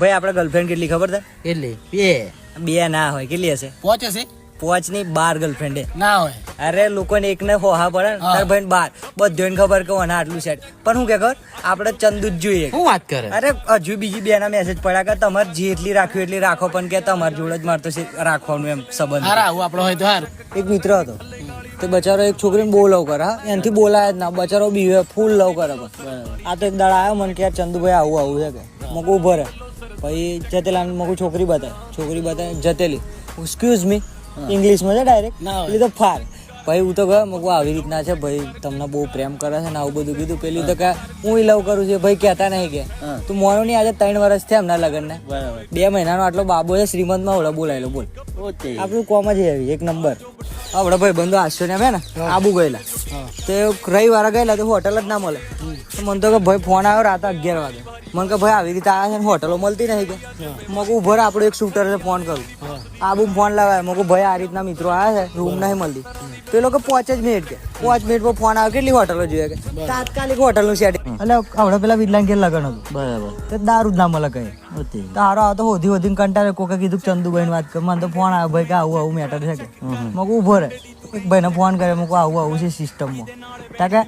ભાઈ આપણે ગર્લફ્રેન્ડ કેટલી ખબર છે? કેટલી? બે. બે ના હોય કેટલી હશે? પોચ હશે? પોચની બાર ગર્લફ્રેન્ડ ના હોય. અરે લોકોને એકને હોહા પડે ને તાર ભાઈ બાર. બધું ખબર કે ઓના આટલું સેટ પણ હું કે ખબર આપણે ચંદુ જ જોઈએ હું વાત કરે? અરે હજુ બીજી બે ના મેસેજ પડ્યા કે તમારે જેટલી રાખવી એટલી રાખો પણ કે તમારી જોડે જ મારતો છે રાખવાનું એમ સંબંધ. હારા આવું આપણો હોય તો હારું. એક મિત્ર હતો. તે બચારો એક છોકરીને બહુ લવ કરે હા. એનાથી બોલાય જ ના. બચારો બીવે ફૂલ લવ કરે આ તો એક દાડા આવ્યો મને કે ચંદુભાઈ આવું આવું છે કે. મગું ઊભો રહે. પછી જતેલા મગું છોકરી બતાવે છોકરી બતાય જતેલી. એક્સક્યુઝ મી ઇંગ્લિશમાં છે ડાયરેક્ટ ના એટલે તો ફાર ભાઈ હું તો કહ્યું મગું આવી રીતના છે ભાઈ તમને બહુ પ્રેમ કરે છે ને આવું બધું કીધું. પેલી તો કે હું લવ કરું છું. ભાઈ કહેતા નહીં કે. તું મોનો નહીં આજે ત્રણ વર્ષ થયા એમના લગ્ન ને બે મહિનાનો આટલો બાબો છે શ્રીમંતમાં ઓલા બોલાયેલો બોલ. આપણું કોમ જ આવી એક નંબર. આવડે ભાઈ બંધો આશ્ચર્ય ને? ને આબુ ગયેલા. તે રવિવારે ગયેલા તો હોટલ જ ના મળે. તો મને તો કે ભાઈ ફોન આવ્યો રાતે અગિયાર વાગે. મને કે ભાઈ આવી રીતે આવ્યા છે ને હોટલો મળતી નહીં કે. મગું ઉભર આપણું એક શૂટર છે ફોન કરું. આબુ ફોન લાવાય મગું ભાઈ આ રીતના મિત્રો આવ્યા છે રૂમ નહીં મળતી. એ લોકો પાંચ જ મિનિટ કે. પાંચ મિનિટ પર ફોન આવે કેટલી હોટલો જોઈએ કે? તાત્કાલિક હોટલનું સેટિંગ એટલે આપણે પેલા વિરલાન લગન હતું. બરાબર. તો દારૂ જ ના મળે કઈ. તારો આ તો હોધી હોધીને કંટાળે કોકે કીધું ચંદુભાઈ વાત કર. મને તો ફોન આવ્યો ભાઈ કે આવું આવું મેટર છે કે? મગ ઊભો રહે. એક ભાઈને ફોન કરે મૂકો આવું આવું છે સિસ્ટમમાં તા કે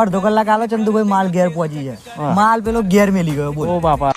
અડધો કલાક આલો ચંદુભાઈ માલ ઘેર પહોંચી જાય. માલ પેલો ઘેર મેલી ગયો બોલ. ઓ બાપા.